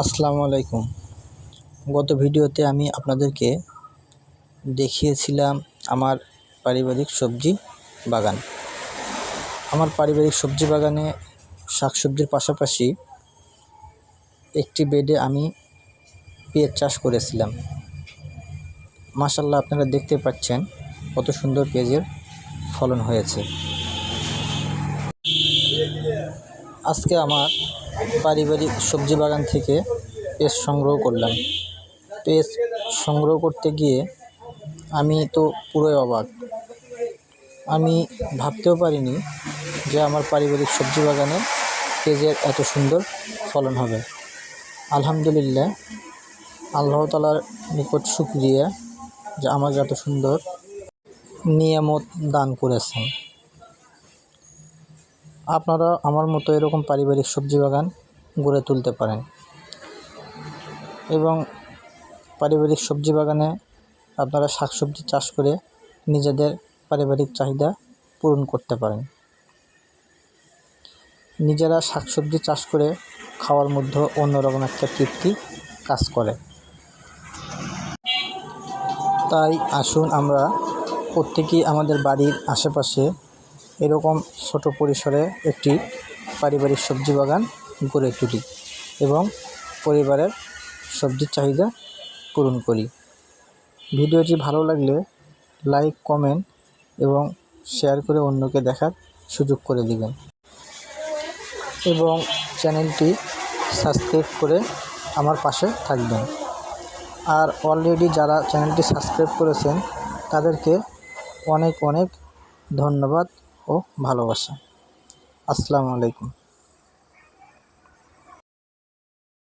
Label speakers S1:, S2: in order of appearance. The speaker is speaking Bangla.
S1: আসসালামু আলাইকুম। গত ভিডিওতে আমি আপনাদেরকে দেখিয়েছিলাম আমার পারিবারিক সবজি বাগান। আমার পারিবারিক সবজি বাগানে শাকসবজির পাশাপাশি একটি বেডে আমি পেঁয়াজ চাষ করেছিলাম। মাশাল্লাহ আপনারা দেখতে পাচ্ছেন কত সুন্দর পেঁয়াজের ফলন হয়েছে। আজকে আমার পারিবারিক সবজি বাগান থেকে পেস্ট সংগ্রহ করলাম। পেস্ট সংগ্রহ করতে গিয়ে আমি তো পুরোই অবাক। আমি ভাবতেও পারিনি যে আমার পারিবারিক সবজি বাগানে পেঁয়াজের এত সুন্দর ফলন হবে। আলহামদুলিল্লাহ, আল্লাহ তালার নিকট শুক্রিয়া যে আমাকে এত সুন্দর নিয়ামত দান করেছেন। আপনারা আমার মতো এরকম পারিবারিক সবজি বাগান গড়ে তুলতে পারেন। এবং পারিবারিক সবজি বাগানে আপনারা শাকসবজি চাষ করে নিজেদের পারিবারিক চাহিদা পূরণ করতে পারেন। নিজেরা শাকসবজি চাষ করে খাওয়ার মধ্যে অন্যরকম একটা তৃপ্তি কাজ করে। তাই আসুন আমরা প্রত্যেকেই আমাদের বাড়ির আশেপাশে এরকম ছোট পরিসরে একটি পারিবারিক সবজি বাগান গড়ে তুলি এবং পরিবারের সবজির চাহিদা পূরণ করি। ভিডিওটি ভালো লাগলে লাইক, কমেন্ট এবং শেয়ার করে অন্যকে দেখার সুযোগ করে দিবেন এবং চ্যানেলটি সাবস্ক্রাইব করে আমার পাশে থাকবেন। আর অলরেডি যারা চ্যানেলটি সাবস্ক্রাইব করেছেন, তাদেরকে অনেক অনেক ধন্যবাদ। ও ভালোবাসা। আসসালামু আলাইকুম।